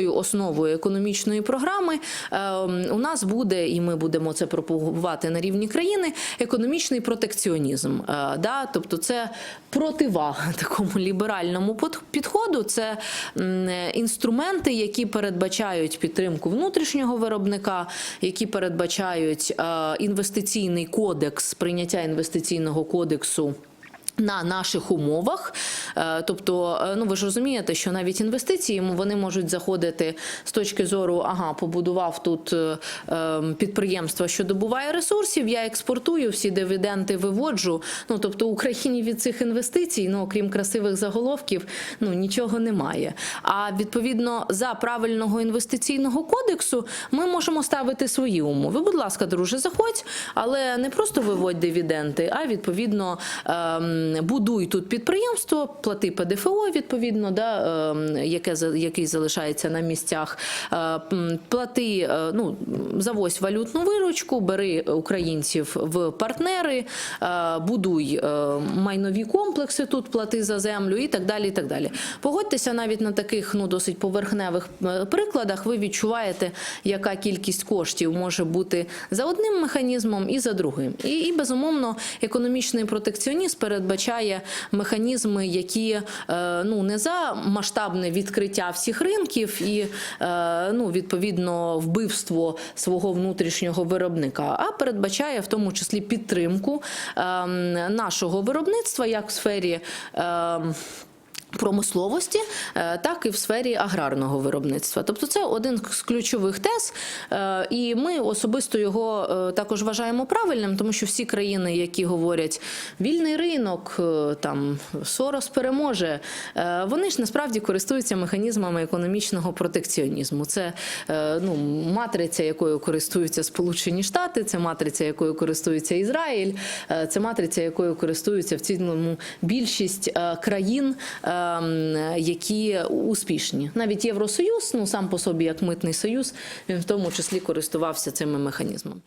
ключовою основою економічної програми е, у нас буде, і ми будемо це пропагувати на рівні країни. Економічний протекціонізм. Е, Да? Тобто, це противага такому ліберальному підходу. Це інструменти, які передбачають підтримку внутрішнього виробника, які передбачають е, інвестиційний кодекс, прийняття інвестиційного кодексу. На наших умовах, Е, тобто, е, ну ви ж розумієте, що навіть інвестиції вони можуть заходити з точки зору, ага, побудував тут е, е, підприємство, що добуває ресурсів. Я експортую всі дивіденди, виводжу. Ну тобто Україні від цих інвестицій, ну окрім красивих заголовків, ну нічого немає. А відповідно за правильного інвестиційного кодексу ми можемо ставити свої умови. Будь ласка, друже, заходь, але не просто виводь дивіденди, а відповідно ем, будуй тут підприємство, плати ПДФО, відповідно, да, ем, яке який залишається на місцях. Е, Плати, е, ну завозь валютну виручку, бери українців в партнери, е, будуй майнові комплекси тут, плати за землю і так далі. І так далі. Погодьтеся навіть на таких ну досить поверхневих прикладах. Ви відчуваєте, яка кількість коштів може бути за одним механізмом і за другим. І, і безумовно, економічний протекціонізм передбачає механізми, які е, ну не за масштабне відкриття всіх ринків і е, ну відповідно вбивство свого внутрішнього виробника, а передбачає в тому числі підтримку е, нашого виробництва як в сфері. Промисловості, е, так і в сфері аграрного виробництва, тобто це один з ключових тез, е, і ми особисто його е, також вважаємо правильним, тому що всі країни, які говорять вільний ринок, там Сорос переможе, вони ж насправді користуються механізмами економічного протекціонізму. Це ну матриця, якою користуються Сполучені Штати, це матриця, якою користується Ізраїль, це матриця, якою користуються в цілому більшість країн. Е, м, які успішні. Навіть Євросоюз, ну сам по собі як митний союз, він в тому числі користувався цими механізмами.